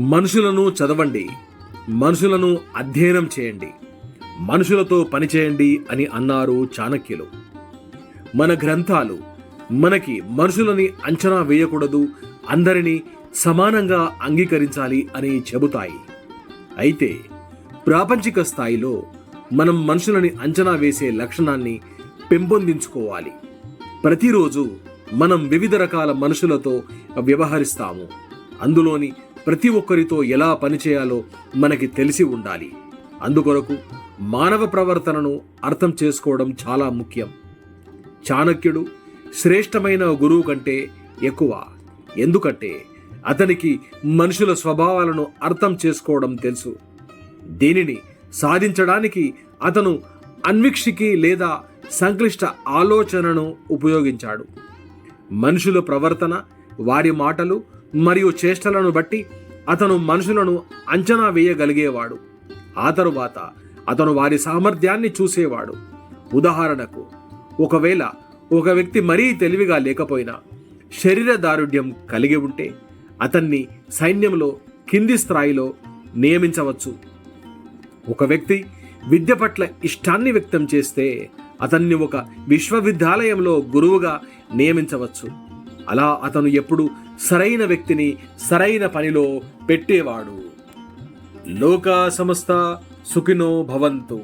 మనుషులను చదవండి మనుషులను అధ్యయనం చేయండి మనుషులతో పనిచేయండి అని అన్నారు చాణక్యులు. మన గ్రంథాలు మనకి మనుషులని అంచనా వేయకూడదు అందరినీ సమానంగా అంగీకరించాలి అని చెబుతాయి. అయితే ప్రాపంచిక స్థాయిలో మనం మనుషులని అంచనా వేసే లక్షణాన్ని పెంపొందించుకోవాలి. ప్రతిరోజు మనం వివిధ రకాల మనుషులతో వ్యవహరిస్తాము. అందులోని ప్రతి ఒక్కరితో ఎలా పనిచేయాలో మనకి తెలిసి ఉండాలి. అందుకొరకు మానవ ప్రవర్తనను అర్థం చేసుకోవడం చాలా ముఖ్యం. చాణక్యుడు శ్రేష్టమైన గురువు కంటే ఎక్కువ. ఎందుకంటే అతనికి మనుషుల స్వభావాలను అర్థం చేసుకోవడం తెలుసు. దీనిని సాధించడానికి అతను అన్వీక్షికి లేదా సంక్లిష్ట ఆలోచనను ఉపయోగించాడు. మనుషుల ప్రవర్తన వారి మాటలు మరియు చేష్టలను బట్టి అతను మనుషులను అంచనా వేయగలిగేవాడు. ఆ తరువాత అతను వారి సామర్థ్యాన్ని చూసేవాడు. ఉదాహరణకు ఒకవేళ ఒక వ్యక్తి మరీ తెలివిగా లేకపోయినా శరీర దారుఢ్యం కలిగి ఉంటే అతన్ని సైన్యంలో కింది స్థాయిలో నియమించవచ్చు. ఒక వ్యక్తి విద్య పట్ల ఇష్టాన్ని వ్యక్తం చేస్తే అతన్ని ఒక విశ్వవిద్యాలయంలో గురువుగా నియమించవచ్చు. అలా అతను ఎప్పుడు సరైన వ్యక్తిని సరైన పనిలో పెట్టేవాడు. లోక సమస్త సుఖినో భవంతు.